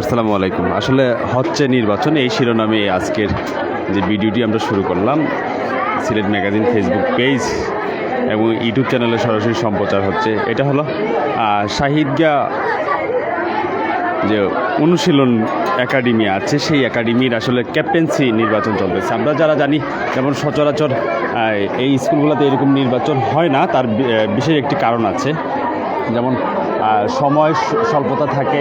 আসসালামু আলাইকুম। আসলে হচ্ছে নির্বাচন, এই শিরোনামে আজকের যে ভিডিওটি আমরা শুরু করলাম, সিলেট ম্যাগাজিন ফেসবুক পেজ এবং ইউটিউব চ্যানেলে সরাসরি সম্প্রচার হচ্ছে। এটা হলো শাহিদগা যে অনুশীলন একাডেমি আছে, সেই একাডেমির আসলে ক্যাপ্টেন্সি নির্বাচন চলতেছে। আমরা যারা জানি, যেমন সচরাচর এই স্কুলগুলোতে এরকম নির্বাচন হয় না, তার বিশেষ একটি কারণ আছে। যেমন সময় স্বল্পতা থাকে।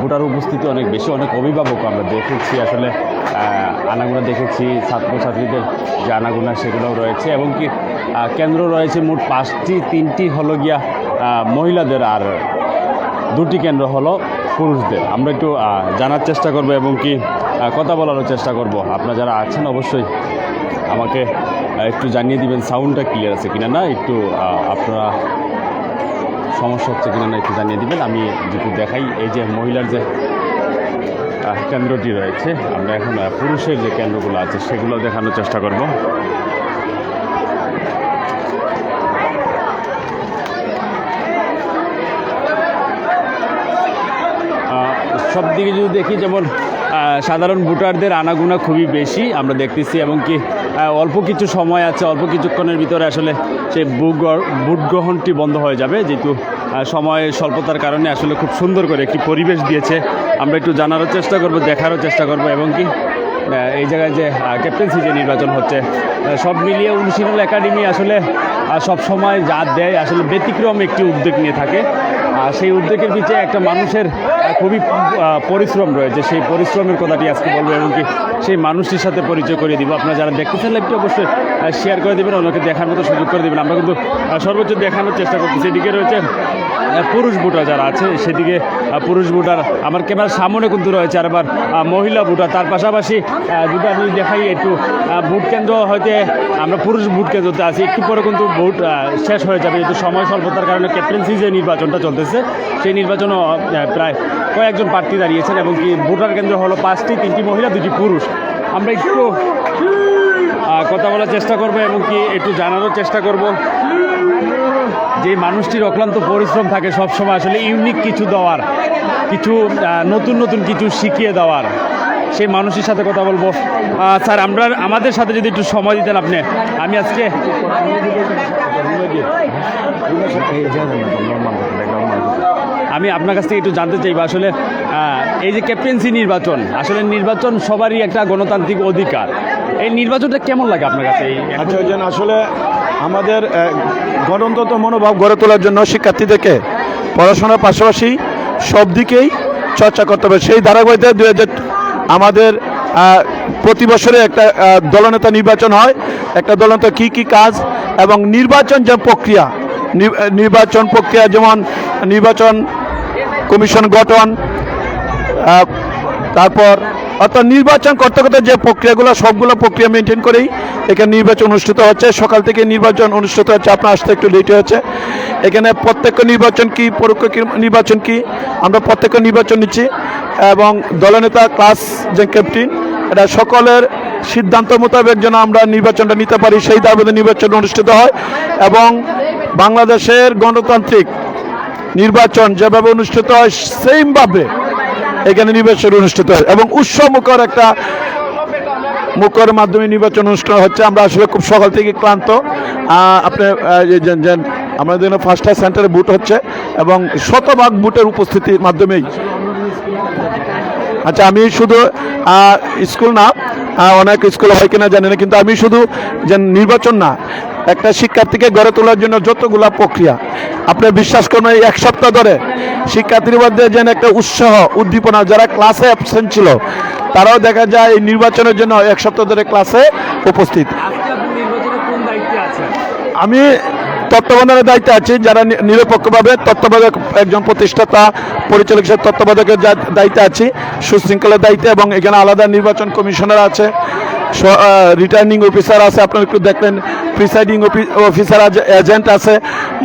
ভোটার উপস্থিতি অনেক বেশি, অনেক অভিভাবক আমরা দেখেছি আসলে আনাগোনা দেখেছি, ছাত্রছাত্রীদের যে আনাগোনা সেগুলোও রয়েছে এবং কি কেন্দ্র রয়েছে মোট পাঁচটি, তিনটি হলো গিয়া মহিলাদের আর দুটি কেন্দ্র হলো পুরুষদের। আমরা একটু জানার চেষ্টা করব এবং কি কথা বলারও চেষ্টা করব। আপনারা যারা আছেন অবশ্যই আমাকে একটু জানিয়ে দিবেন সাউন্ডটা ক্লিয়ার আছে কিনা না? একটু আপনারা সমস্যা হচ্ছে কিনা না একটু জানিয়ে দিবেন। আমি যদি দেখাই, এই যে মহিলার যে কেন্দ্রটি রয়েছে, আমরা এখন পুরুষের যে কেন্দ্রগুলো আছে, সেগুলো দেখানোর চেষ্টা করব। সব দিকে যদি দেখি, যেমন সাধারণ ভোটারদের আনাগুনা খুবই বেশি, আমরা দেখতেছি, এবং কি অল্প কিছু সময় আছে, অল্প কিছুক্ষণের ভিতরে আসলে সেই বুক ভোট গ্রহণটি বন্ধ হয়ে যাবে। যেহেতু সময় স্বল্পতার কারণে আসলে খুব সুন্দর করে একটি পরিবেশ দিয়েছে। আমরা একটু জানারও চেষ্টা করব, দেখারও চেষ্টা করব এবং কি এই জায়গায় যে ক্যাপ্টেন্সি যে নির্বাচন হচ্ছে সব মিলিয়ে অনুশীলন একাডেমি আসলে সব সময় যা দেয় আসলে ব্যতিক্রম একটি উদ্যোগ নিয়ে থাকে। সেই উদ্যোগের পিছিয়ে একটা মানুষের খুবই পরিশ্রম রয়েছে। সেই পরিশ্রমের কথাটি আজকে বলব এবং কি সেই মানুষটির সাথে পরিচয় করে দিব। আপনারা যারা দেখতেছেন লাইভটি অবশ্যই শেয়ার করে দেবেন, অন্যকে দেখার মতো সুযোগ করে দেবেন। আমরা কিন্তু সর্বোচ্চ দেখানোর চেষ্টা করছি। সেদিকে রয়েছে পুরুষ ভোটার যারা আছে, সেদিকে পুরুষ ভোটার, আমার ক্যামেরার সামনে কিন্তু রয়েছে আর আবার মহিলা ভোটার। তার পাশাপাশি যদি আমি দেখাই একটু ভোট কেন্দ্র হয়তো, আমরা পুরুষ ভোট কেন্দ্রতে আছি। একটু পরে কিন্তু ভোট শেষ হয়ে যাবে, যেহেতু সময় স্বল্পতার কারণে ক্যাপ্টেন্সি যে নির্বাচনটা চলতেছে সেই নির্বাচনও প্রায় কয়েকজন প্রার্থী দাঁড়িয়েছেন এবং কি ভোটার কেন্দ্র হলো পাঁচটি, তিনটি মহিলা, দুটি পুরুষ। আমরা একটু কথা বলার চেষ্টা করব এবং কি একটু জানারও চেষ্টা করব। যে মানুষটির অক্লান্ত পরিশ্রম থাকে সবসময় আসলে ইউনিক কিছু দেওয়ার, কিছু নতুন নতুন কিছু শিখিয়ে দেওয়ার। সেই মানুষের সাথে কথা বলব। স্যার, আমরা, আমাদের সাথে যদি একটু সময় দিতেন আপনি। আমি আজকে আমি আপনার কাছ থেকে একটু জানতে চাইব, আসলে এই যে ক্যাপ্টেন্সি নির্বাচন, আসলে নির্বাচন সবারই একটা গণতান্ত্রিক অধিকার। এই নির্বাচনটা কেমন লাগে আপনার কাছে? এই আচ্ছা জন্য আসলে আমাদের গণতন্ত্র মনোভাব গড়ে তোলার জন্য শিক্ষার্থীদেরকে পড়াশোনার পাশাপাশি সব দিকেই চর্চা করতে হবে। সেই ধারাবাহিকতায় দু আমাদের প্রতি বছরে একটা দলনেতা নির্বাচন হয়। একটা দলনেতা কী কী কাজ এবং নির্বাচন যে প্রক্রিয়া নির্বাচন প্রক্রিয়া যেমন নির্বাচন কমিশন গঠন তারপর অর্থাৎ নির্বাচন করতে করতে যে প্রক্রিয়াগুলো, সবগুলো প্রক্রিয়া মেনটেন করেই এখানে নির্বাচন অনুষ্ঠিত হচ্ছে। সকাল থেকে নির্বাচন অনুষ্ঠিত হচ্ছে। আপনার আসতে একটু লেট হচ্ছে এখানে প্রত্যেক নির্বাচন কি, পরোক্ষ নির্বাচন কি, আমরা প্রত্যেক নির্বাচন নিচ্ছি। এবং দলনেতা ক্লাস যে ক্যাপ্টেন এটা সকলের সিদ্ধান্ত মোতাবেক যেন আমরা নির্বাচনটা নিতে পারি, সেই দাবিতে নির্বাচন অনুষ্ঠিত হয়। এবং বাংলাদেশের গণতান্ত্রিক নির্বাচন যেভাবে অনুষ্ঠিত হয় সেমভাবে এখানে নির্বাচন অনুষ্ঠিত হয় এবং উৎসমুখর একটা মুখর মাধ্যমে নির্বাচন অনুষ্ঠান হচ্ছে। আমরা আসলে খুব সকাল থেকে ক্লান্ত। আপনি আমাদের এখানে ফার্স্ট সেন্টারে বুট হচ্ছে এবং শতভাগ বুটের উপস্থিতির মাধ্যমেই। আচ্ছা আমি শুধু স্কুল না অনেক স্কুল হয় কিনা জানি না, কিন্তু আমি শুধু যে নির্বাচন না একটা শিক্ষার্থীকে গড়ে তোলার জন্য যতগুলা প্রক্রিয়া। আপনি বিশ্বাস করুন, এই এক সপ্তাহ ধরে শিক্ষার্থীর মধ্যে যেন একটা উৎসাহ, উদ্দীপনা, যারা ক্লাসে অ্যাবসেন্ট ছিল, তারাও দেখা যায় এই নির্বাচনের জন্য এক সপ্তাহ ধরে ক্লাসে উপস্থিত। আমি তত্ত্বাবধানের দায়িত্বে আছি, যারা নিরপেক্ষভাবে তত্ত্বাবধায়ক একজন প্রতিষ্ঠাতা, পরিচালক হিসেবে তত্ত্বাবধায়কের দায়িত্বে আছি, সুশৃঙ্খলার দায়িত্বে এবং এখানে আলাদা নির্বাচন কমিশনার আছে। রিটার্নিং অফিসার আছে, আপনারা একটু দেখলেন প্রিসাইডিং অফিসার এজেন্ট আছে।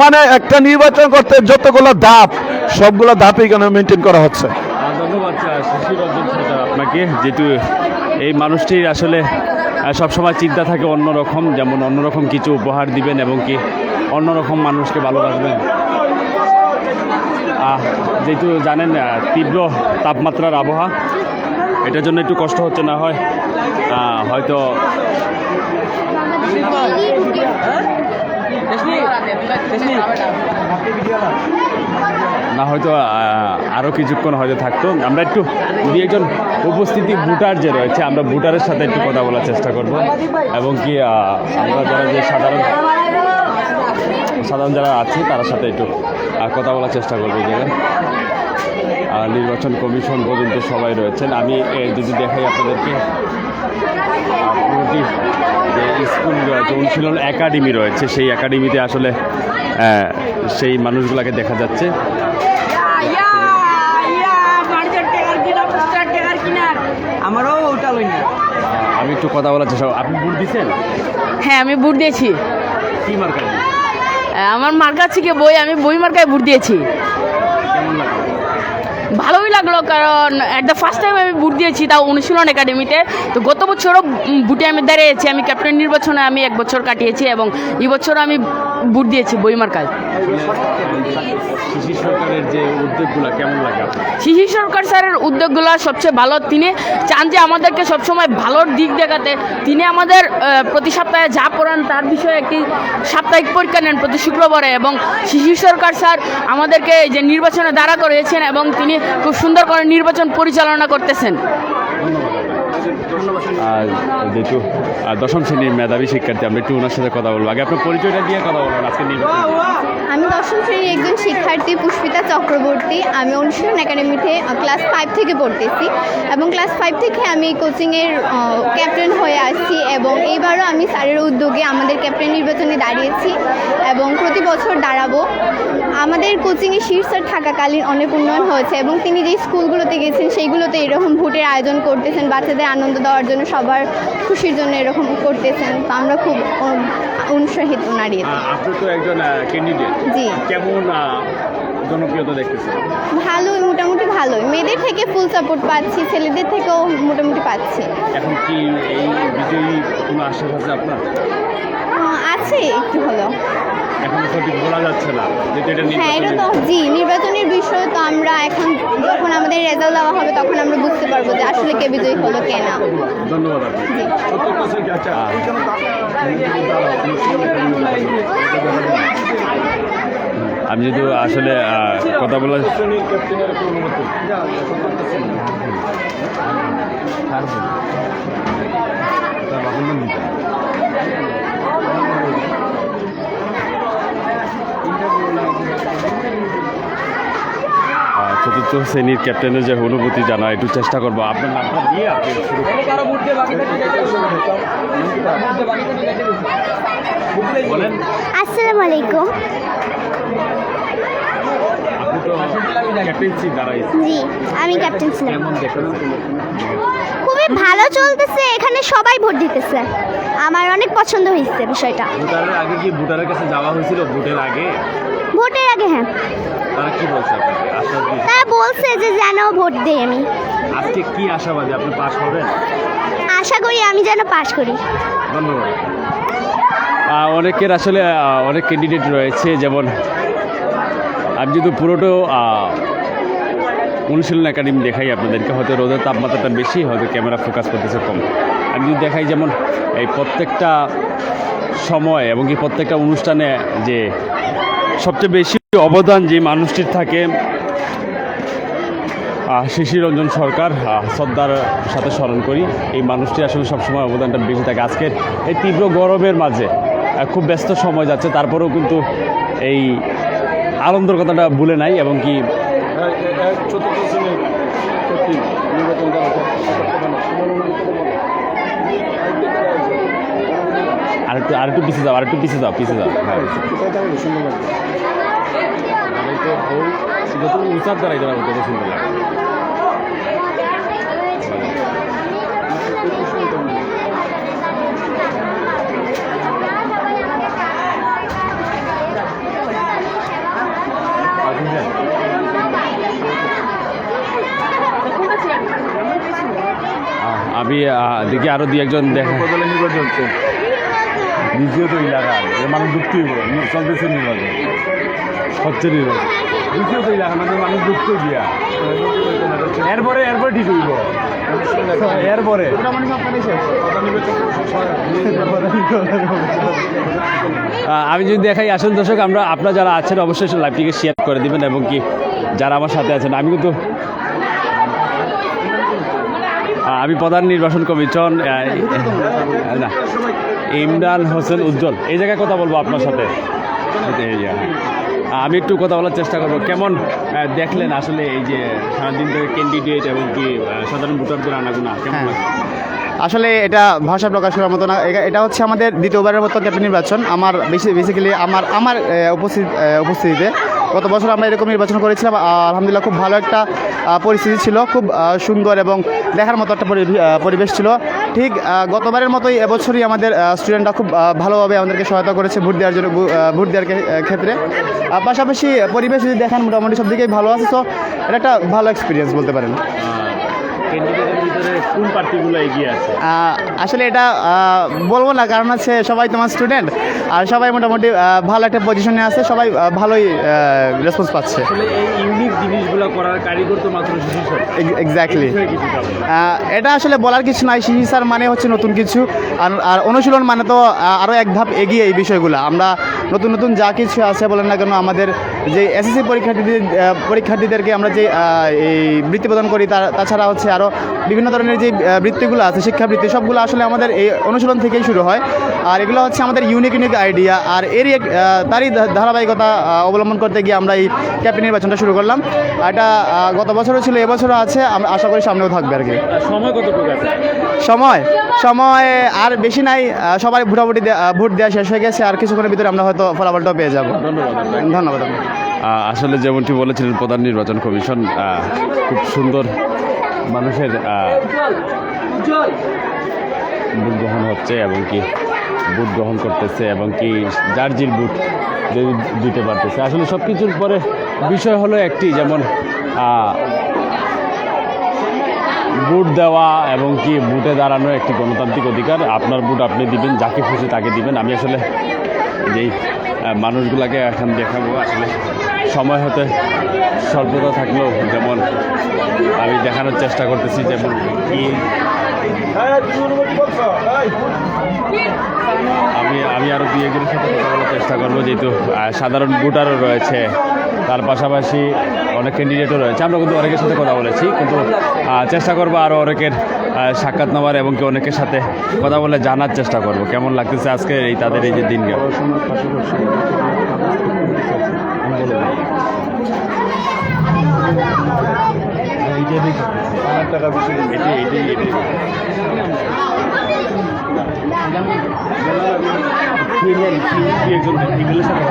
মানে একটা নির্বাচন করতে যতগুলো ধাপ, সবগুলো ধাপই এখানে মেনটেন করা হচ্ছে? আপনাকে, যেহেতু এই মানুষটির আসলে সবসময় চিন্তা থাকে অন্যরকম, যেমন অন্যরকম কিছু উপহার দিবেন এবং কি অন্যরকম মানুষকে ভালোবাসবেন। যেহেতু জানেন তীব্র তাপমাত্রার আবহাওয়া এটার জন্য একটু কষ্ট হচ্ছে না হয়? হয়তো না হয়তো আরও কিছুক্ষণ হয়তো থাকতো। আমরা একটু দুই একজন উপস্থিতি ভোটার যে রয়েছে, আমরা ভোটারের সাথে একটু কথা বলার চেষ্টা করব। এবং কি আমরা যারা যে সাধারণ সাধারণ যারা আছে, তার সাথে একটু কথা বলার চেষ্টা করব। জায়গায় নির্বাচন কমিশন পর্যন্ত সবাই রয়েছেন। আমি যদি দেখাই আপনাদেরকে যে স্কুল রয়েছে অনুশীলন একাডেমি রয়েছে সেই একাডেমিতে আসলে সেই মানুষগুলোকে দেখা যাচ্ছে। আমারও ওটা লই না। আমি একটু কথা বলার চেষ্টা আপনি ভোট দিচ্ছেন হ্যাঁ আমি বুট দিয়েছি। কি মার্কা আমার মার্কা থেকে বই আমি বই মার্কায় বুট দিয়েছি। ভালো ভালোই লাগল কারণ অ্যাট দ্য ফার্স্ট টাইম আমি ভোট দিয়েছি তাও অনুশীলন একাডেমিতে তো গত বছরও ভোটে আমি দাঁড়িয়েছি আমি ক্যাপ্টেন নির্বাচনে আমি এক বছর কাটিয়েছি এবং এই বছর আমি ভোট দিয়েছি বইমার কাজ। শিশির সরকারের যে উদ্যোগগুলো কেমন লাগে শিশির সরকার স্যারের উদ্যোগগুলো সবচেয়ে ভালো। তিনি চান যে আমাদেরকে সবসময় ভালোর দিক দেখাতে। তিনি আমাদের প্রতি সপ্তাহে যা পড়ান তার বিষয়ে একটি সাপ্তাহিক পরীক্ষা নেন প্রতি শুক্রবারে এবং শিশির সরকার স্যার আমাদেরকে যে নির্বাচনে দাঁড়া করেছেন এবং তিনি খুব সুন্দর করে নির্বাচন পরিচালনা করতেছেন। আর যেহেতু দশম শ্রেণির মেধাবী শিক্ষার্থী আমরা একটু ওনার সাথে কথা বলব। আগে আপনার পরিচয়টা দিয়ে কথা বলবেন আজকে নির্বাচন আমি দশম শ্রেণির একজন শিক্ষার্থী পুষ্পিতা চক্রবর্তী। আমি অনুশীলন একাডেমিতে ক্লাস ফাইভ থেকে পড়তেছি এবং ক্লাস ফাইভ থেকে আমি কোচিংয়ের ক্যাপ্টেন হয়ে আসছি এবং এইবারও আমি স্যারের উদ্যোগে আমাদের ক্যাপ্টেন নির্বাচনে দাঁড়িয়েছি এবং প্রতি বছর দাঁড়াবো। আমাদের কোচিংয়ে শীর্ষ স্যার থাকাকালীন অনেক উন্নয়ন হয়েছে এবং তিনি যে স্কুলগুলোতে গেছেন সেইগুলোতে এরকম ভোটের আয়োজন করতেছেন বাচ্চাদের আনন্দ দেওয়ার জন্য সবার খুশির জন্য এরকম করতেছেন। তো আমরা খুব অনুসাহিত উৎসাহিত নারী আপনি তো একজন ক্যান্ডিডেট জি। কেমন জনপ্রিয়তা দেখতেছেন ভালোই মোটামুটি ভালোই। মেয়েদের থেকে ফুল সাপোর্ট পাচ্ছি ছেলেদের থেকেও মোটামুটি পাচ্ছি। এখন কি এই বিজয়ী কোনো আশাস আছে আপনার? আছে একটু হলেও। এখন সঠিক বলা যাচ্ছে না যেহেতু এটা হ্যাঁ এটা তো জি নির্বাচনের বিষয় তো আমরা এখন যখন আমাদের রেজাল্ট দেওয়া হবে তখন আমরা বুঝতে পারব যে আসলে কে বিজয়ী হলো কে না। ধন্যবাদ জি। আমি যদি আসলে কথা বলা চতুর্থ শ্রেণির ক্যাপ্টেনের যে অনুভূতি জানা একটু চেষ্টা করব। আপনার নামটা দিয়ে আপনি শুরু আসসালামু আলাইকুম। খুবই ভালো চলতেছে, এখানে সবাই ভোট দিতেছে। আমার অনেক পছন্দ হয়েছে বিষয়টা। ভোটারের আগে কি ভোটারের কাছে যাওয়া হয়েছিল ভোটের আগে ভোটের আগে হ্যাঁ। তারা কি বলছে তারা বলছে যে যেন ভোট দেই আমি। আজকে কি আশাবাদী আপনি পাস হবেন আশা করি আমি যেন পাশ করি। ধন্যবাদ। অনেকের আসলে অনেক ক্যান্ডিডেট রয়েছে, যেমন আমি যদি পুরোটো অনুশীলন একাডেমি দেখাই আপনাদেরকে হয়তো রোদের তাপমাত্রাটা বেশি হয়তো ক্যামেরা ফোকাস করতেছে কম। আমি যদি দেখাই যেমন এই প্রত্যেকটা সময় এবং কি প্রত্যেকটা অনুষ্ঠানে যে সবচেয়ে বেশি অবদান যে মানুষটির থাকে আহ, শিশির রঞ্জন সরকার শ্রদ্ধার সাথে স্মরণ করি। এই মানুষটি আসলে সবসময় অবদানটা বেশি থাকে। আজকের এই তীব্র গরমের মাঝে খুব ব্যস্ত সময় যাচ্ছে তারপরেও কিন্তু এই আনন্দের কথাটা ভুলে নাই এবং কি আরেকটু আরেকটু পিছিয়ে যাও আরেকটু পিছিয়ে যাও পিছিয়ে যাও। হ্যাঁ সুন্দর লাগবে যত উঁচার পারব তত সুন্দর লাগে। আমি দেখি আরও দুই একজন দেখা নির্বাচন হচ্ছে দ্বিতীয়ত এলাকা মানুষ ঢুকতেই চলতেছে নির্বাচন। হচ্ছে নির্বাচন। দ্বিতীয় কইলা আমাদের মানুষ যুক্ত দিয়া। এরপরে এরপরে ঠিক হইব। এরপরে। আমি যদি দেখাই আসল দর্শক আমরা আপনারা যারা আছেন অবশ্যই লাইভটিকে শেয়ার করে দিবেন এবং কি যারা আমার সাথে আছেন আমি কিন্তু আমি প্রধান নির্বাচন কমিশন না ইমরান হোসেন উজ্জ্বল। এই জায়গায় কথা বলব আপনার সাথে। হ্যাঁ। আমি একটু কথা বলার চেষ্টা করব। কেমন দেখলেন আসলে এই যে সারাদিন ধরে ক্যান্ডিডেট এবং কি সাধারণ ভোটারদের আনাগুনা? কেমন হ্যাঁ। আসলে এটা ভাষা প্রকাশ করার মতো না। এটা- হচ্ছে আমাদের দ্বিতীয়বারের মতো ক্যাপ্টেন নির্বাচন। আমার বেশি বেসিক্যালি আমার আমার উপস্থিত উপস্থিতিতে। গত বছর আমরা এরকম নির্বাচন করেছিলাম আলহামদুলিল্লাহ খুব ভালো একটা পরিস্থিতি ছিল, খুব সুন্দর এবং দেখার মতো একটা পরি- পরিবেশ ছিল। ঠিক গতবারের মতোই এবছরই আমাদের স্টুডেন্টরা খুব ভালোভাবে আমাদেরকে সহায়তা করেছে ভোট দেওয়ার জন্য ভোট দেওয়ার ক্ষেত্রে। পাশাপাশি পরিবেশ যদি দেখেন, মোটামুটি সব দিকেই ভালো আছে, তো এটা একটা ভালো এক্সপিরিয়েন্স বলতে পারেন। ভিতরে কোন পার্টিগুলো এগিয়ে আছে? আসলে এটা বলব না কারণ হচ্ছে সবাই তোমার স্টুডেন্ট আর সবাই মোটামুটি ভালো একটা পজিশনে আছে সবাই ভালোই রেসপন্স পাচ্ছে। এই ইউনিক জিনিসগুলো করার কারিগর তো মাত্র এক্স্যাক্টলি এটা আসলে বলার কিছু নয় শিশি স্যার মানে হচ্ছে নতুন কিছু আর আর অনুশীলন মানে তো আরও এক ধাপ এগিয়ে এই বিষয়গুলো। আমরা নতুন নতুন যা কিছু আছে বলেন না কেন আমাদের যে এসএসসি পরীক্ষার্থীদের পরীক্ষার্থীদেরকে আমরা যে এই বৃত্তি প্রদান করি তাছাড়া হচ্ছে আরও বিভিন্ন ধরনের যে বৃত্তিগুলো আছে শিক্ষাবৃত্তি সবগুলো আসলে আমাদের এই অনুশীলন থেকেই শুরু হয়। আর এগুলো হচ্ছে আমাদের ইউনিক ইউনিক আইডিয়া আর এরই এক, তারই ধারাবাহিকতা অবলম্বন করতে গিয়ে আমরা এই ক্যাপ্টেন নির্বাচনটা শুরু করলাম। আর এটা গত বছরও ছিল এবছরও আছে। আমরা আশা করি সামনেও থাকবে আর কি। সময় কতটুকু আছে? সময়? সময় আর বেশি নাই। সবাই ভোটাভুটি ভোট দেওয়া শেষ হয়ে গেছে। আর কিছুক্ষণের ভিতরে আমরা হয়তো ফলাফলটাও পেয়ে যাব। ধন্যবাদ। ধন্যবাদ। আসলে যেমনটি বলেছিলেন প্রধান নির্বাচন কমিশন খুব সুন্দর মানুষের বুট গ্রহণ হচ্ছে এবং কি বুট গ্রহণ করতেছে এবং কি জার্জির বুট দিতে পারতেছে। আসলে সব কিছুর পরে বিষয় হলো একটি, যেমন বুট দেওয়া এবং কি বুটে দাঁড়ানো একটি গণতান্ত্রিক অধিকার। আপনার বুট আপনি দিবেন, যাকে খুশি তাকে দিবেন। আমি আসলে যেই মানুষগুলোকে এখন দেখাবো, আসলে সময় হতে স্বল্পতা থাকলেও যেমন আমি দেখানোর চেষ্টা করতেছি, যেমন কি আমি আমি আরও দুই একজনের সাথে কথা বলার চেষ্টা করব, যেহেতু সাধারণ ভোটারও রয়েছে। তার পাশাপাশি অনেক ক্যান্ডিডেটও রয়েছে। আমরা কিন্তু অনেকের সাথে কথা বলেছি, কিন্তু চেষ্টা করব আরও অনেকের সাক্ষাৎ নেওয়ার এবং কি অনেকের সাথে কথা বলে জানার চেষ্টা করব। কেমন লাগতেছে আজকে এই, তাদের এই যে দিনটা এটাই এটাই এটাই ফিমেল কি একজন ফিমেলের সাথে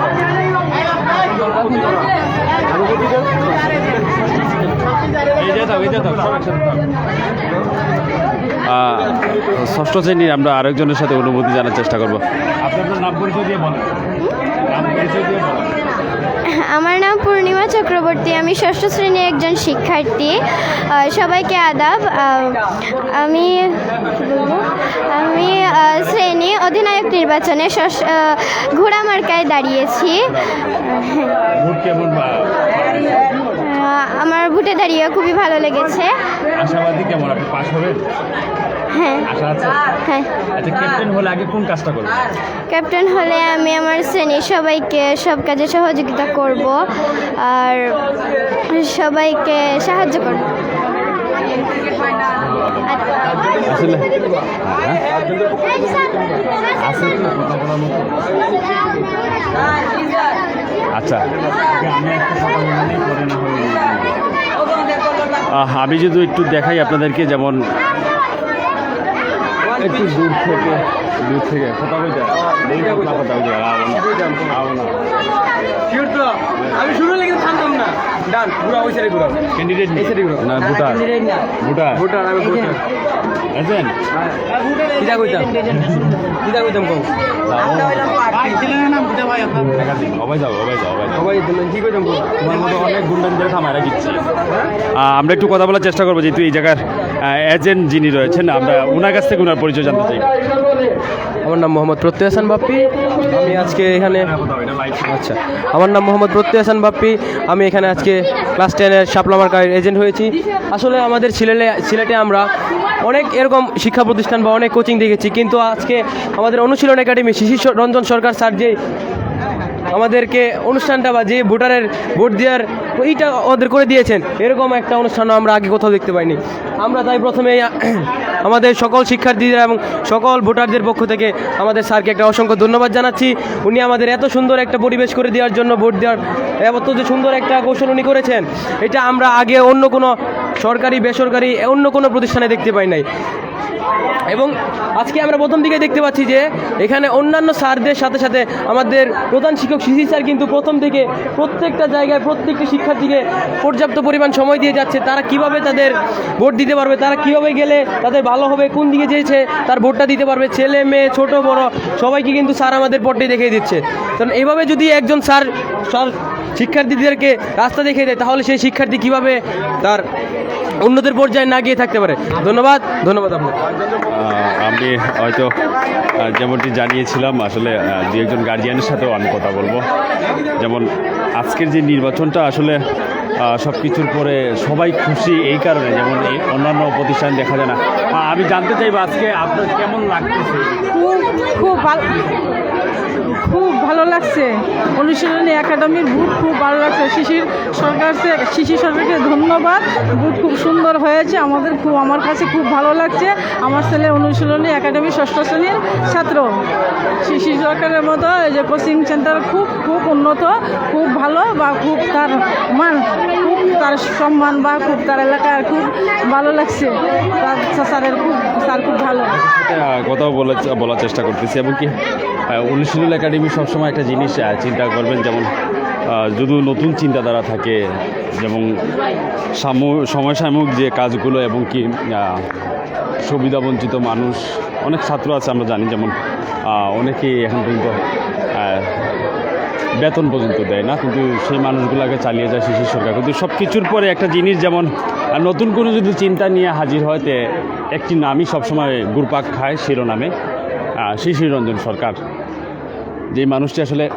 কথা বলছি। এই যে দাও, এই যে দাও, সব একসাথে। ষষ্ঠ শ্রেণির আমরা আরেকজনের সাথে অনুভূতি জানার চেষ্টা করব। আমার নাম পূর্ণিমা চক্রবর্তী আমি ষষ্ঠ শ্রেণির একজন শিক্ষার্থী। সবাইকে আদাব। আমি আমি শ্রেণি অধিনায়ক নির্বাচনে ঘোড়া মার্কায় দাঁড়িয়েছি। ভোটে দাঁড়িয়ে খুবই ভালো লেগেছে। আশাবাদী কেমন? আপনি পাস হবেন? হ্যাঁ। আশা আছে? হ্যাঁ। আচ্ছা ক্যাপ্টেন হলে আগে কোন কাজটা করবেন? ক্যাপ্টেন হলে আমি আমার শ্রেণির সবাইকে সব কাজে সহযোগিতা করব আর সবাইকে সাহায্য করব। আসলে হ্যাঁ? বলার মতো আচ্ছা। আমি যদি একটু দেখাই আপনাদেরকে যেমন একটু দূর থেকে দূর থেকে ফোটা হয়ে কথা আমি শুরু লেগে থামতাম না। ডান ঘুরা ওই সাইডে ঘুরাও ক্যান্ডিডেট না ভোটার। ভোটার। ভোটার আমি ভোটার। আছেন কিটা কইতাম? কিটা কইতাম কও? অবাই যাও অবাই যাও অবাই যাও। সবাই কি কইতাম কও? মতো অনেক গুন্ডান ধরে থামায় আমরা একটু কথা বলার চেষ্টা করব যেহেতু এই জায়গার এজেন্ট যিনি রয়েছেন, আমরা ওনার কাছ থেকে ওনার পরিচয় জানতে চাই। আমার নাম মোহাম্মদ প্রত্যয় হাসান বাপ্পি। আমি আজকে এখানে আচ্ছা। আমার নাম মোহাম্মদ প্রত্যয় হাসান বাপ্পি। আমি এখানে আজকে ক্লাস টেনের শাপলা মার্কার এজেন্ট হয়েছি। আসলে আমাদের সিলেটে সিলেটে আমরা অনেক এরকম শিক্ষা প্রতিষ্ঠান বা অনেক কোচিং দেখেছি, কিন্তু আজকে আমাদের অনুশীলন একাডেমি শিশির রঞ্জন সরকার স্যার যে আমাদেরকে অনুষ্ঠানটা বা যে ভোটারের ভোট দেওয়ার এইটা ওদের করে দিয়েছেন। এরকম একটা অনুষ্ঠানও আমরা আগে কোথাও দেখতে পাইনি। আমরা তাই প্রথমে, আমাদের সকল শিক্ষার্থীদের এবং সকল ভোটারদের পক্ষ থেকে আমাদের স্যারকে একটা অসংখ্য ধন্যবাদ জানাচ্ছি। উনি আমাদের এত সুন্দর একটা পরিবেশ করে দেওয়ার জন্য ভোট দেওয়ার, এত যে সুন্দর একটা কৌশল উনি করেছেন, এটা আমরা আগে অন্য কোনো সরকারি, বেসরকারি, অন্য কোনো প্রতিষ্ঠানে দেখতে পাই নাই। এবং আজকে আমরা প্রথম দিকে দেখতে পাচ্ছি যে, এখানে অন্যান্য স্যারদের সাথে সাথে আমাদের প্রধান শিক্ষক শিশি স্যার কিন্তু প্রথম থেকে প্রত্যেকটা জায়গায় প্রত্যেকটি শিক্ষার্থীকে পর্যাপ্ত পরিমাণ সময় দিয়ে যাচ্ছে, তারা কীভাবে তাদের ভোট দিতে পারবে, তারা কীভাবে গেলে তাদের ভালো হবে, কোন দিকে যেয়েছে, তার ভোটটা দিতে পারবে, ছেলে, মেয়ে, ছোট, বড়, সবাইকে কিন্তু স্যার আমাদের পটে দেখিয়ে দিচ্ছে। কারণ এভাবে যদি একজন স্যার স্যার শিক্ষার্থীদেরকে রাস্তা দেখিয়ে দেয় তাহলে সেই শিক্ষার্থী কীভাবে তার উন্নতির পর্যায়ে না গিয়ে থাকতে পারে? ধন্যবাদ ধন্যবাদ আপনাকে। আহ, আমি হয়তো যেমনটি জানিয়েছিলাম আসলে দু একজন গার্জিয়ানের সাথেও আমি কথা বলব। যেমন আজকের যে নির্বাচনটা আসলে সব কিছুর পরে সবাই খুশি এই কারণে যেমন এই অন্যান্য প্রতিষ্ঠান দেখা যায় না। আমি জানতে চাইব আজকে আপনার কেমন লাগতেছে? খুব খুব ভালো খুব ভালো লাগছে। অনুশীলনী একাডেমির বুট খুব ভালো লাগছে। শিশির সরকার শিশির সরকারকে ধন্যবাদ। বুট খুব সুন্দর হয়েছে। আমাদের খুব আমার কাছে খুব ভালো লাগছে। আমার ছেলে অনুশীলনী একাডেমি ষষ্ঠ শ্রেণির ছাত্র। শিশির সরকারের মতো এই যে কোচিং সেন্টার খুব খুব উন্নত খুব ভালো বা খুব তার মান খুব তার সম্মান বা খুব তার এলাকায় খুব ভালো লাগছে। তার স্যারের খুব স্যার খুব ভালো। আহ, কথাও বলার চেষ্টা করতেছি এবং কি? অনুশীলন একাডেমি সবসময় একটা জিনিস চিন্তা করবেন যেমন যদি নতুন চিন্তাধারা থাকে যেমন সামু সময় সাময়িক যে কাজগুলো এবং কি সুবিধাবঞ্চিত মানুষ অনেক ছাত্র আছে আমরা জানি যেমন অনেকেই এখন পর্যন্ত বেতন পর্যন্ত দেয় না কিন্তু সেই মানুষগুলোকে চালিয়ে যায় শিশু সরকার। কিন্তু সব কিছুর পরে একটা জিনিস যেমন নতুন কোনো যদি চিন্তা নিয়ে হাজির হয় তে একটি নামই সবসময় গুরপাক খায় শিরোনামে আহ, শিশির রঞ্জন সরকার। যেই মানুষটি আসলে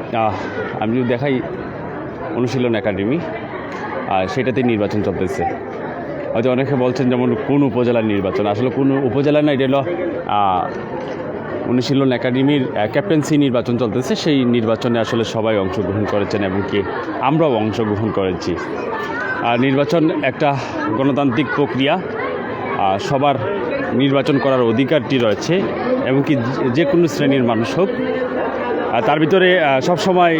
আমি যদি দেখাই অনুশীলন একাডেমি, আর সেটাতে নির্বাচন চলতেছে। হয়তো অনেকে বলছেন যেমন কোন উপজেলার নির্বাচন? আসলে কোন উপজেলা না, এটা অনুশীলন একাডেমির ক্যাপ্টেন্সি নির্বাচন চলতেছে। সেই নির্বাচনে আসলে সবাই অংশগ্রহণ করেছেন এবং কি আমরাও অংশগ্রহণ করেছি। আর নির্বাচন একটা গণতান্ত্রিক প্রক্রিয়া। সবার নির্বাচন করার অধিকারটি রয়েছে এবং কি যে- যে কোনো শ্রেণির মানুষ হোক তার ভিতরে সবসময়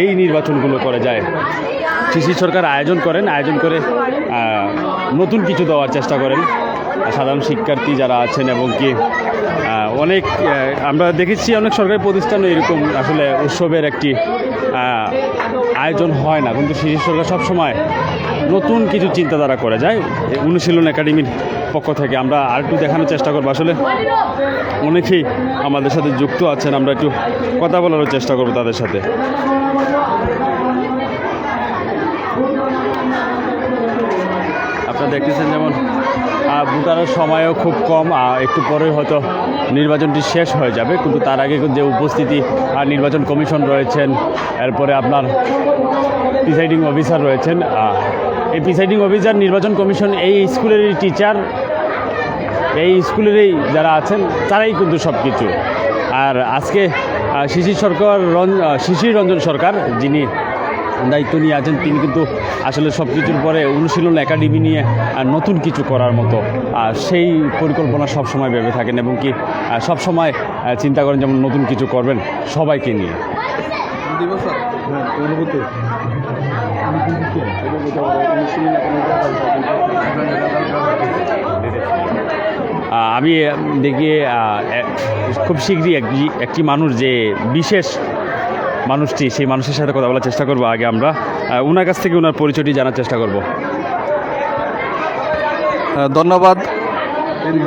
এই নির্বাচনগুলো করে যায়। শিশির সরকার আয়োজন করেন, আয়োজন করে নতুন কিছু দেওয়ার চেষ্টা করেন। সাধারণ শিক্ষার্থী যারা আছেন এবং কি অনেক আমরা দেখেছি অনেক সরকারি প্রতিষ্ঠানও এরকম আসলে উৎসবের একটি আয়োজন হয় না। কিন্তু শিশির সরকার সবসময় নতুন কিছু চিন্তাধারা করে যায়। অনুশীলন একাডেমির পক্ষ থেকে আমরা আর একটু দেখানোর চেষ্টা করব। আসলে অনেকেই আমাদের সাথে যুক্ত আছেন, আমরা একটু কথা বলার চেষ্টা করব তাদের সাথে। আপনারা দেখতেছেন যেমন ভোটারের সময়ও খুব কম একটু পরে হয়তো নির্বাচনটি শেষ হয়ে যাবে, কিন্তু তার আগে যে উপস্থিতি আর নির্বাচন কমিশন রয়েছেন, এরপরে আপনার প্রিসাইডিং অফিসার রয়েছেন এই প্রিসাইডিং অফিসার নির্বাচন কমিশন এই স্কুলেরই টিচার এই স্কুলেরই যারা আছেন তারাই কিন্তু সব কিছু আর আজকে শিশির সরকার শিশির রঞ্জন সরকার যিনি দায়িত্ব নিয়ে আছেন তিনি কিন্তু আসলে সব কিছুর পরে অনুশীলন একাডেমি নিয়ে নতুন কিছু করার মতো সেই পরিকল্পনা সব সময় ভেবে থাকেন এবং কি সব সময় চিন্তা করেন যেমন নতুন কিছু করবেন সবাইকে নিয়ে। আহ, আমি দেখি খুব শীঘ্রই একটি মানুষ যে বিশেষ মানুষটি, সেই মানুষের সাথে কথা বলার চেষ্টা করব আগে আমরা। ওনার কাছ থেকে ওনার পরিচয়টি জানার চেষ্টা করব। ধন্যবাদ।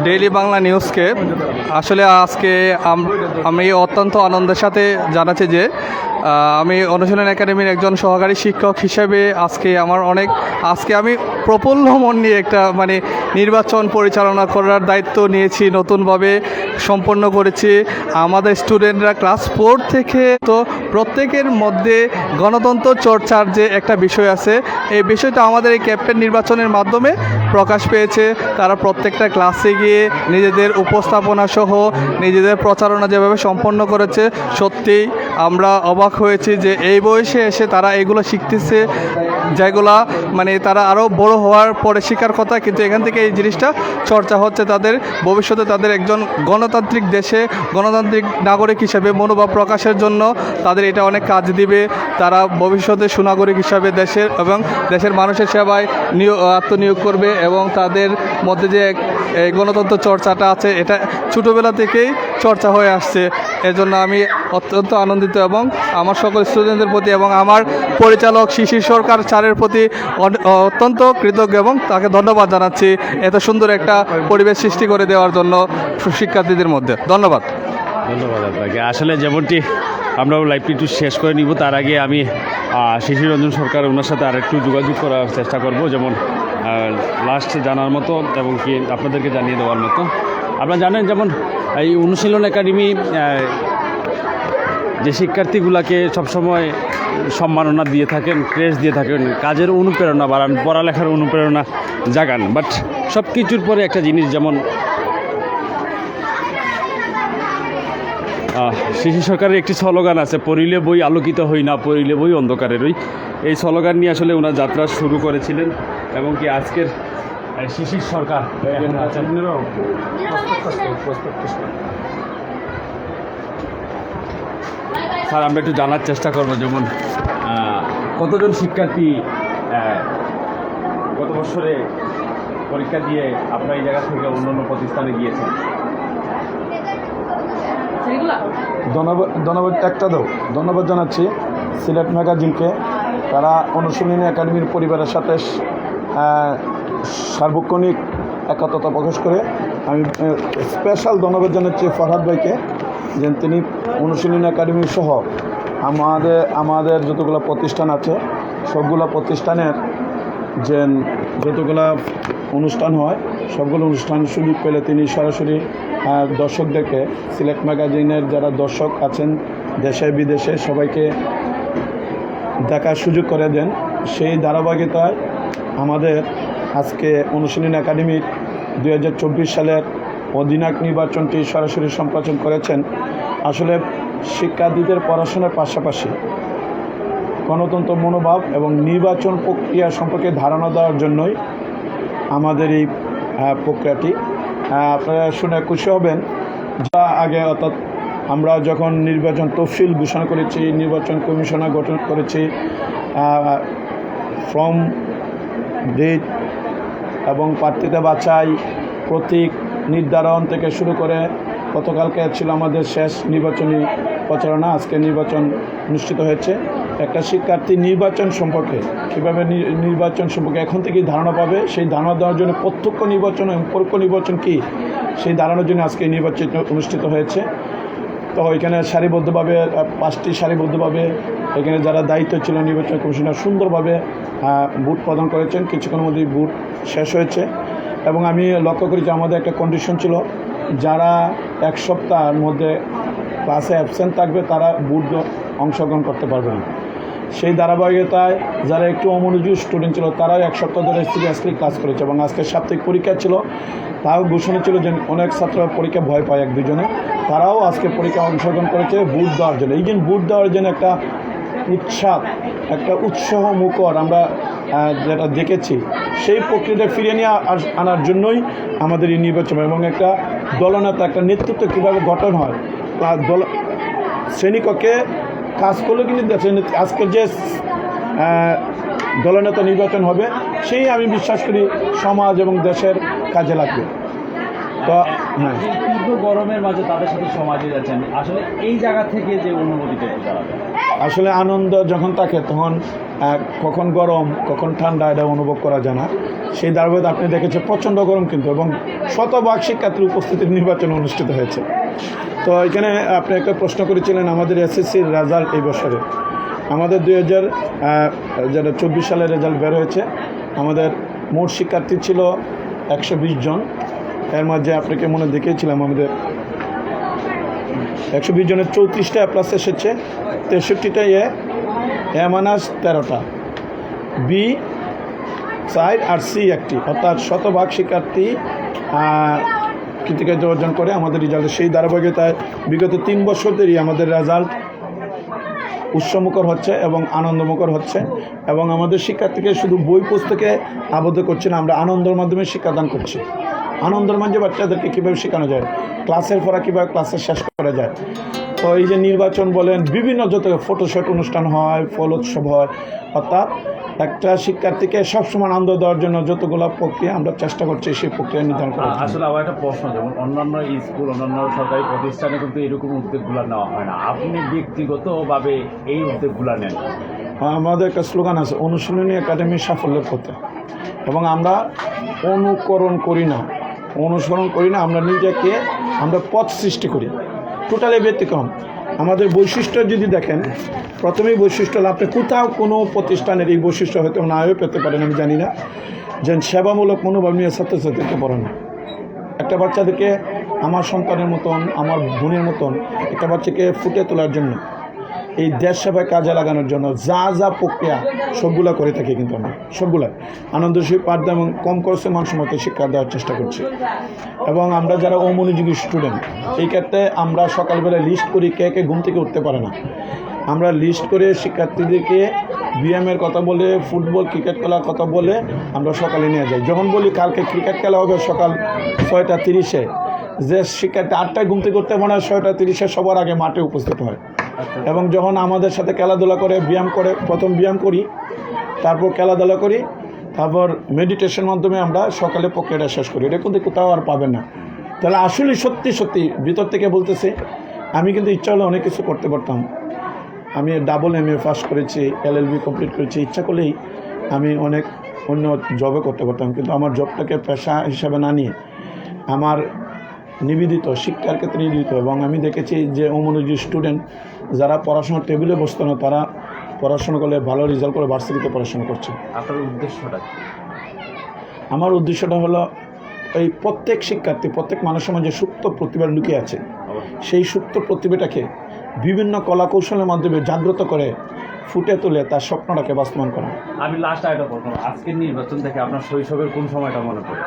ডেইলি বাংলা নিউজকে। আসলে আজকে আম- অত্যন্ত আনন্দের সাথে জানাচ্ছি যে আমি অনুশীলন একাডেমির একজন সহকারী শিক্ষক হিসেবে আজকে আমার অনেক, আজকে আমি প্রফুল্ল মন নিয়ে একটা মানে নির্বাচন পরিচালনা করার দায়িত্ব নিয়েছি, নতুনভাবে সম্পন্ন করেছি। আমাদের স্টুডেন্টরা ক্লাস ফোর থেকে, তো প্রত্যেকের মধ্যে গণতন্ত্র চর্চার যে একটা বিষয় আছে, এই বিষয়টা আমাদের এই ক্যাপ্টেন নির্বাচনের মাধ্যমে প্রকাশ পেয়েছে। তারা প্রত্যেকটা ক্লাসে গিয়ে নিজেদের উপস্থাপনা সহ নিজেদের প্রচারণা যেভাবে সম্পন্ন করেছে, সত্যিই আমরা অবাক হয়েছি যে এই বয়সে এসে তারা এগুলো শিখতেছে, যেগুলা মানে তারা আরও বড় হওয়ার পরে শেখার কথা, কিন্তু এখান থেকে এই জিনিসটা চর্চা হচ্ছে তাদের ভবিষ্যতে তাদের একজন গণতান্ত্রিক দেশে, গণতান্ত্রিক নাগরিক হিসেবে মনোভাব প্রকাশের জন্য তাদের এটা অনেক কাজ দিবে। তারা ভবিষ্যতে সুনাগরিক হিসাবে দেশের এবং দেশের মানুষের সেবায় নিয়োগ আত্মনিয়োগ করবে এবং তাদের মধ্যে যে গণতন্ত্র চর্চাটা আছে, এটা ছোটোবেলা থেকেই চর্চা হয়ে আসছে। এজন্য আমি অত্যন্ত আনন্দিত এবং আমার সকল স্টুডেন্টদের প্রতি এবং আমার পরিচালক শিশির সরকার স্যারের প্রতি অত্যন্ত কৃতজ্ঞ এবং তাকে ধন্যবাদ জানাচ্ছি এত সুন্দর একটা পরিবেশ সৃষ্টি করে দেওয়ার জন্য শিক্ষার্থীদের মধ্যে। ধন্যবাদ। ধন্যবাদ আপনাকে। আসলে যেমনটি আমরা লাইভটি একটু শেষ করে নিব তার আগে আমি আহ, শিশির রঞ্জন সরকার ওনার সাথে আরেকটু যোগাযোগ করার চেষ্টা করব যেমন লাস্ট জানার মতো এবং কি আপনাদেরকে জানিয়ে দেওয়ার মতো। আপনারা জানেন যেমন এই অনুশীলন একাডেমি যে শিক্ষার্থীগুলোকে সবসময় সম্মাননা দিয়ে থাকেন, ক্রেজ দিয়ে থাকেন, কাজের অনুপ্রেরণা বাড়ান, পড়ালেখার অনুপ্রেরণা জাগান। বাট সব কিছুর পরে একটা জিনিস যেমন শিশু সরকারের একটি স্লোগান আছে, পড়িলে বই আলোকিত হই না, পড়িলে বই অন্ধকারের ওই এই স্লোগান নিয়ে আসলে ওনার যাত্রা শুরু করেছিলেন এবং কি আজকের শিশির সরকার। এখানে আছেন। স্যার আমরা একটু জানার চেষ্টা করব যেমন কতজন শিক্ষার্থী গত বছরে পরীক্ষা দিয়ে আপনার এই জায়গা থেকে অন্য অন্য প্রতিষ্ঠানে গিয়েছেন? ধন্যবাদ ধন্যবাদ একটা দাও। ধন্যবাদ জানাচ্ছি সিলেট ম্যাগাজিনকে। তারা অনুশীলনী একাডেমির পরিবারের সাথে সার্বক্ষণিক একাত্মতা প্রকাশ করে আমি স্পেশাল ধন্যবাদ জানাচ্ছি ফরহাদ ভাইকে, যে তিনি অনুশীলনী একাডেমি সহ আমাদের আমাদের যতগুলো প্রতিষ্ঠান আছে, সবগুলো প্রতিষ্ঠানের যে যতগুলা অনুষ্ঠান হয়, সবগুলো অনুষ্ঠান সুযোগ পেলে তিনি সরাসরি দর্শকদেরকে সিলেক্ট ম্যাগাজিনের যারা দর্শক আছেন দেশে, বিদেশে, সবাইকে দেখার সুযোগ করে দেন। সেই ধারাবাহিকতায় আমাদের আজকে অনুশীলন একাডেমির দুই হাজার চব্বিশ সালের অধিনায়ক নির্বাচনটি সরাসরি সম্প্রচার করেছেন। আসলে শিক্ষার্থীদের পড়াশোনার পাশাপাশি গণতন্ত্র মনোভাব এবং নির্বাচন প্রক্রিয়া সম্পর্কে ধারণা দেওয়ার জন্যই আমাদের এই প্রক্রিয়াটি আপনারা শুনে খুশি হবেন। যা আগে অর্থাৎ আমরা যখন নির্বাচন তফসিল ঘোষণা করেছি, নির্বাচন কমিশনার গঠন করেছি ফর্ম, ডেট এবং প্রার্থীতা বাছাই প্রতীক নির্ধারণ থেকে শুরু করে গতকালকে ছিল আমাদের শেষ নির্বাচনী প্রচারণা। আজকে নির্বাচন অনুষ্ঠিত হয়েছে। একটা শিক্ষার্থী নির্বাচন সম্পর্কে, কীভাবে নির্বাচন সম্পর্কে এখন থেকেই ধারণা পাবে, সেই ধারণা দেওয়ার জন্য প্রত্যক্ষ নির্বাচন এবং পরোক্ষ নির্বাচন কী, সেই ধারণার জন্য আজকে নির্বাচন অনুষ্ঠিত হয়েছে। তো এখানে সারিবদ্ধভাবে, পাঁচটি সারিবদ্ধভাবে এখানে যারা দায়িত্ব ছিল নির্বাচন কমিশনার সুন্দরভাবে ভোট প্রদান করেছেন। কিছুক্ষণের মধ্যেই বুট শেষ হয়েছে। এবং আমি লক্ষ্য করি যে আমাদের একটা কন্ডিশন ছিল, যারা এক সপ্তাহের মধ্যে ক্লাসে অ্যাবসেন্ট থাকবে, তারা বুট অংশগ্রহণ করতে পারবে না। সেই ধারাবাহিকতায় যারা একটু অমনোযোগী স্টুডেন্ট ছিল, তারাও এক সপ্তাহ ধরে সিরিয়াসলি ক্লাস করেছে। এবং আজকে সাপ্তাহিক পরীক্ষা ছিল, তাও ঘোষণা ছিল যে অনেক ছাত্র পরীক্ষা ভয় পায় এক দুজনে তারাও আজকে পরীক্ষা অংশগ্রহণ করেছে বুট দেওয়ার জন্য। এই যে বুট দেওয়ার জন্য একটা উৎসাহ, একটা উৎসাহ মুখর আমরা যেটা দেখেছি, সেই প্রক্রিয়াটা ফিরিয়ে নিয়ে আনার জন্যই আমাদের এই নির্বাচন এবং একটা দলনেতা, একটা নেতৃত্ব কীভাবে গঠন হয় দল, শ্রেণীকক্ষে কাজ করলে কিন্তু আজকের যে দলনেতা নির্বাচন হবে, সেই আমি বিশ্বাস করি সমাজ এবং দেশের কাজে লাগবে। তো হ্যাঁ। গরমের মাঝে তাদের সাথে সমাজে যাচ্ছেন। আসলে এই জায়গা থেকে যে অনুভূতিটা একটু আসলে আনন্দ যখন থাকে, তখন কখন গরম, কখন ঠান্ডা, এটা অনুভব করা যায় না। সেই ধারাবাহিক আপনি দেখেছেন, প্রচণ্ড গরম কিন্তু, এবং শতভাগ শিক্ষার্থীর উপস্থিতির নির্বাচন অনুষ্ঠিত হয়েছে। তো এখানে আপনি একটা প্রশ্ন করেছিলেন, আমাদের এসএসসির রেজাল্ট এই বছরে। আমাদের দুই হাজার যেটা চব্বিশ সালের রেজাল্ট বের হয়েছে, আমাদের মোট শিক্ষার্থী ছিল একশো বিশ জন। এর মাঝে আপনাকে মনে দেখিয়েছিলাম, আমাদের একশো বিশ জনের চৌত্রিশটা প্লাস এসেছে তেষট্টিটা এ এ মানাস তেরোটা। বি সাইড আর সি একটি, অর্থাৎ শতভাগ শিক্ষার্থী কৃতিকার্য অর্জন করে আমাদের রেজাল্টে সেই ধারাবাহিকতায় বিগত তিন বছর ধরেই আমাদের রেজাল্ট উৎসমুখর হচ্ছে এবং আনন্দমুখর হচ্ছে এবং আমাদের শিক্ষার্থীকে শুধু বই পুস্তকে আবদ্ধ করছে না, আমরা আনন্দের মাধ্যমে শিক্ষাদান করছি। আনন্দের মাঝে বাচ্চাদেরকে কীভাবে শেখানো যায় ক্লাসের পড়া কীভাবে ক্লাসের শেষ করা যায়। তো এই যে নির্বাচন বলেন বিভিন্ন যত ফটোশ্যুট অনুষ্ঠান হয় ফল উৎসব হয় অর্থাৎ একটা শিক্ষার্থীকে সবসময় আনন্দ দেওয়ার জন্য যতগুলো প্রক্রিয়া আমরা চেষ্টা করছি সেই প্রক্রিয়া নির্ধারণ জন্য। আসলে আমার একটা প্রশ্ন যেমন অন্যান্য স্কুল অন্যান্য সরকারি প্রতিষ্ঠানে কিন্তু এরকম উদ্যোগগুলো নেওয়া হয় না। আপনি ব্যক্তিগতভাবে এই উদ্যোগগুলো নেন? আমাদের একটা স্লোগান আছে অনুশীলনী একাডেমি সাফল্যের পথে। এবং আমরা অনুকরণ করি না। অনুসরণ করি না, আমরা নিজেকে, আমরা পথ সৃষ্টি করি। টোটালি ব্যতিক্রম। আমাদের বৈশিষ্ট্য যদি দেখেন, প্রথমেই বৈশিষ্ট্য আপনি কোথাও কোনো প্রতিষ্ঠানের এই বৈশিষ্ট্য হয়তো নাও পেতে পারেন, আমি জানি না। যে সেবামূলক মনোভাব নিয়ে ছাত্রছাত্রীকে পড়ানো। একটা বাচ্চাদেরকে আমার সন্তানের মতন, আমার বোনের মতন, একটা বাচ্চাকে ফুটে তোলার জন্য এই দেশ সেবায় কাজে লাগানোর জন্য যা যা প্রক্রিয়া, সবগুলা করে থাকি কিন্তু আমরা সবগুলা আনন্দশী পাঠদান এবং কম খরচে মানসম্মত শিক্ষা দেওয়ার চেষ্টা করছি। এবং আমরা যারা অমনোযোগী স্টুডেন্ট এই ক্ষেত্রে আমরা সকালবেলা লিস্ট করি কে কে ঘুম থেকে উঠতে পারে না। আমরা লিস্ট করে শিক্ষার্থীদেরকে ব্যায়ামের কথা বলে, ফুটবল ক্রিকেট খেলার কথা বলে আমরা সকালে নিয়ে যাই। যখন বলি কালকে ক্রিকেট খেলা হবে সকাল ছয়টা তিরিশে যে শিক্ষার্থী আটটায় ঘুম থেকে উঠতে পারে না ছয়টা তিরিশে সবার আগে মাঠে উপস্থিত হয়। এবং যখন আমাদের সাথে খেলাধুলা করে, ব্যায়াম করে, প্রথম ব্যায়াম করি, তারপর খেলাধুলা করি, তারপর মেডিটেশন মাধ্যমে আমরা সকালে প্রক্রিয়াটা শেষ করি। এটা কিন্তু কোথাও আর পাবেন না। তাহলে আসলে সত্যি সত্যি ভিতর থেকে বলতেছি, আমি কিন্তু ইচ্ছা হলে অনেক কিছু করতে পারতাম। আমি ডাবল এম এ পাস করেছি এলএলবি কমপ্লিট করেছি। ইচ্ছা করলেই আমি অনেক অন্য জবে করতে পারতাম। কিন্তু আমার জবটাকে পেশা হিসাবে না নিয়ে, আমার নিবেদিত শিক্ষার ক্ষেত্রে নিবেদিত। এবং আমি দেখেছি যে অমনোযোগী স্টুডেন্ট যারা পড়াশোনার টেবিলে বসতো না তারা পড়াশোনা করলে ভালো রেজাল্ট করে ভার্সিটিতে পড়াশোনা করছে। আপনার উদ্দেশ্যটা আমার উদ্দেশ্যটা হলো এই প্রত্যেক শিক্ষার্থী প্রত্যেক মানুষের মাঝে সুপ্ত প্রতিভা লুকিয়ে আছে। সেই সুপ্ত প্রতিভাটাকে বিভিন্ন কলা কৌশলের মাধ্যমে জাগ্রত করে ফুটে তুলে তার স্বপ্নটাকে বাস্তবায়ন করা। আমি লাস্ট একটা প্রশ্ন আজকের নির্বাচন থেকে আপনার শৈশবের কোন সময়টা মনে পড়ে?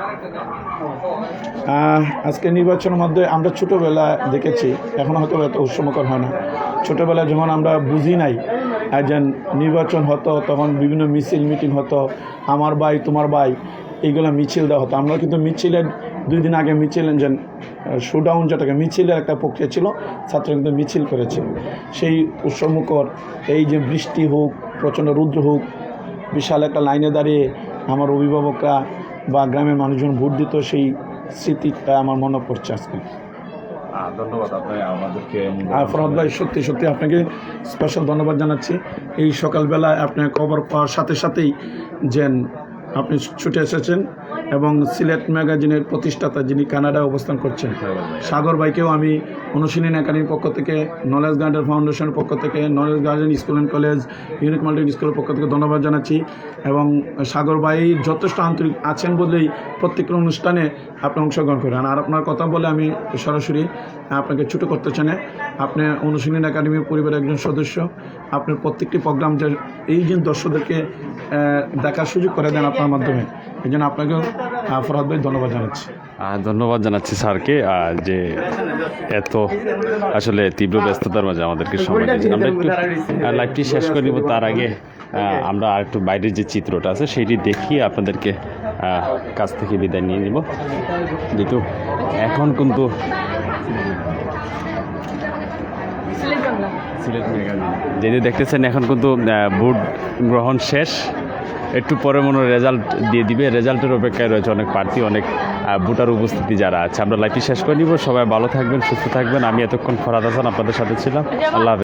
আহ, আজকে নির্বাচনের মধ্যে আমরা ছোটোবেলা দেখেছি এখন হয়তো এত উৎসমকর হয় না। ছোটোবেলায় যখন আমরা বুঝি নাই যেন নির্বাচন হতো তখন বিভিন্ন মিছিল মিটিং হতো আমার ভাই তোমার ভাই এইগুলো মিছিল দেওয়া হতো। আমরা কিন্তু মিছিলের দুই দিন আগে মিছিল যে শোডাউন যেটাকে মিছিলের একটা প্রক্রিয়া ছিল ছাত্র কিন্তু মিছিল করেছে। সেই উৎসমুখর এই যে বৃষ্টি হোক প্রচণ্ড রুদ্র হোক বিশাল একটা লাইনে দাঁড়িয়ে আমার অভিভাবকরা বা গ্রামের মানুষজন ভোট দিত সেই স্মৃতিটা আমার মনে পড়ছে আজকে। ধন্যবাদ আপনি আমাদেরকে আর ফরহাদ ভাই সত্যি সত্যি আপনাকে স্পেশাল ধন্যবাদ জানাচ্ছি। এই সকালবেলায় আপনার খবর পাওয়ার সাথে সাথেই যেন আপনি ছুটে এসেছেন। এবং সিলেট ম্যাগাজিনের প্রতিষ্ঠাতা যিনি কানাডায় অবস্থান করছেন। সাগর ভাইকেও আমি অনুশীলন একাডেমির পক্ষ থেকে, নলেজ গার্ডেন ফাউন্ডেশনের পক্ষ থেকে, knowledge garden school and college unique multi স্কুলের পক্ষ থেকে ধন্যবাদ জানাচ্ছি। এবং সাগর ভাই যথেষ্ট আন্তরিক আছেন বলেই প্রত্যেকটা অনুষ্ঠানে আপনি অংশগ্রহণ করেন। আর আপনার কথা বলে আমি সরাসরি আপনাকে ছোটো করতে চাই আপনি অনুশীলন একাডেমির পরিবারের একজন সদস্য। আপনার প্রত্যেকটি প্রোগ্রাম যে এই যে দর্শকদেরকে দেখার সুযোগ করে দেন আপনার মাধ্যমে। এই জন্য আপনাকেও আহ, ফরহাদ ভাই ধন্যবাদ জানাচ্ছি। ধন্যবাদ জানাচ্ছি স্যারকে যে এত আসলে তীব্র ব্যস্ততার মাঝে আমাদেরকে সময় দিয়েছেন আমরা একটু লাইভটি শেষ করে নিব তার আগে আমরা আর একটু বাইরের যে চিত্রটা আছে সেইটি দেখিয়ে আপনাদেরকে কাছ থেকে বিদায় নিয়ে নিব। যেহেতু এখন কিন্তু যেহেতু দেখতেছেন এখন কিন্তু ভোট গ্রহণ শেষ। একটু পরে মনে রেজাল্ট দিয়ে দিবে। রেজাল্টের অপেক্ষায় রয়েছে অনেক প্রার্থী অনেক ভোটার উপস্থিতি যারা আছে। আমরা লাইফটি শেষ করে নিব। সবাই ভালো থাকবেন সুস্থ থাকবেন। আমি এতক্ষণ ফরাদ হাসান আপনাদের সাথে ছিলাম। আল্লাহ হাফেজ।